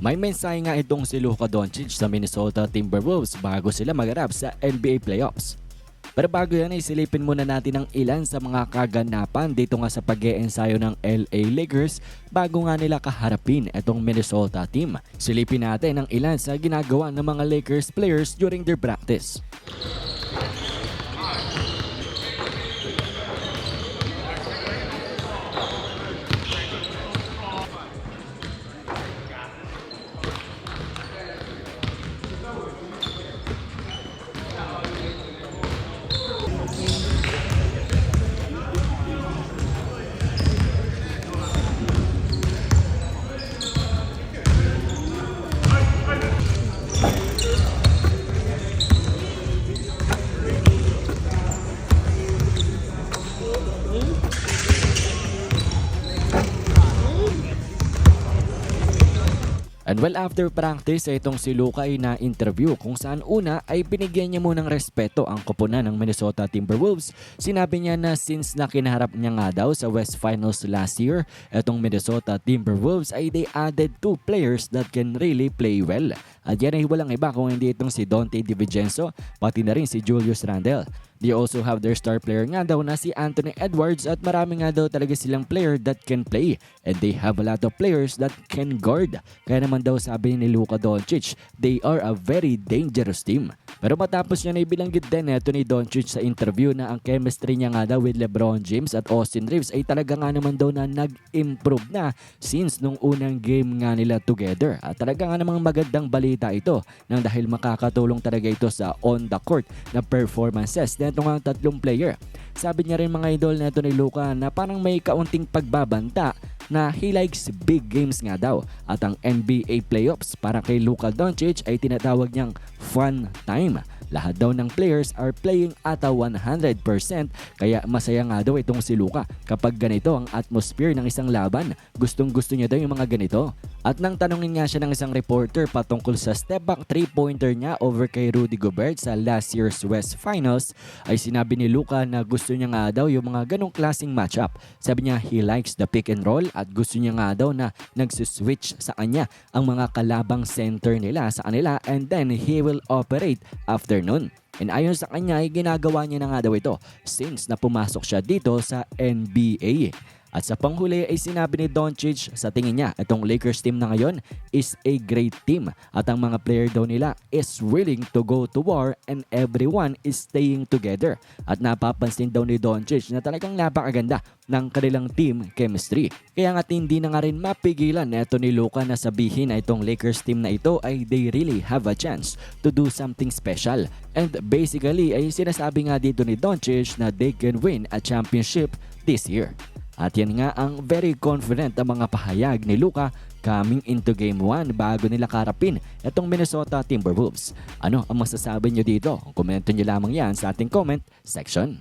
May mensahe nga itong si Luka Doncic sa Minnesota Timberwolves bago sila magarap sa NBA playoffs. Pero bago yan ay silipin muna natin ang ilan sa mga kaganapan dito nga sa pag ensayo ng LA Lakers bago nga nila kaharapin itong Minnesota team. Silipin natin ang ilan sa ginagawa ng mga Lakers players during their practice. And well after practice itong si Luka ay na-interview kung saan una ay binigyan niya munang respeto ang koponan ng Minnesota Timberwolves. Sinabi niya na since na kinaharap niya nga daw sa West Finals last year, itong Minnesota Timberwolves ay they added two players that can really play well. At yan ay walang iba kung hindi itong si Dante DiVincenzo pati na rin si Julius Randle. They also have their star player nga daw na si Anthony Edwards at marami nga daw talaga silang player that can play and they have a lot of players that can guard. Kaya naman daw sabi ni Luka Doncic, they are a very dangerous team. Pero matapos niya na ibilanggit din neto ni Doncic sa interview na ang chemistry niya nga daw with LeBron James at Austin Reeves ay talaga nga naman daw na nag-improve na since nung unang game nga nila together. At talaga nga namang magandang balita ito nang dahil makakatulong talaga ito sa on the court na performances neto nga tatlong player. Sabi niya rin mga idol neto ni Luka na parang may kaunting pagbabanta na he likes big games nga daw at ang NBA playoffs para kay Luka Doncic ay tinatawag niyang fun time. Lahat daw ng players are playing at a 100% kaya masaya nga daw itong si Luka kapag ganito ang atmosphere ng isang laban. Gustong gusto niya daw yung mga ganito. At nang tanungin nga siya ng isang reporter patungkol sa step back 3-pointer niya over kay Rudy Gobert sa last year's West Finals ay sinabi ni Luka na gusto niya nga daw yung mga ganong klaseng matchup. Sabi niya he likes the pick and roll at gusto niya nga daw na nagsuswitch sa kanya ang mga kalabang center nila sa kanila and then he will operate after nun. And ayon sa kanya ay ginagawa niya na nga daw ito since na pumasok siya dito sa NBA. At sa panghuli ay sinabi ni Doncic sa tingin niya itong Lakers team na ngayon is a great team at ang mga player daw nila is willing to go to war and everyone is staying together. At napapansin daw ni Doncic na talagang napakaganda ng kanilang team chemistry. Kaya nga hindi na nga rin mapigilan neto ni Luka na sabihin na itong Lakers team na ito ay they really have a chance to do something special. And basically ay sinasabi nga dito ni Doncic na they can win a championship this year. At yan nga ang very confident ang mga pahayag ni Luka coming into Game 1 bago nila karapin itong Minnesota Timberwolves. Ano ang masasabi nyo dito? Komento nyo lamang yan sa ating comment section.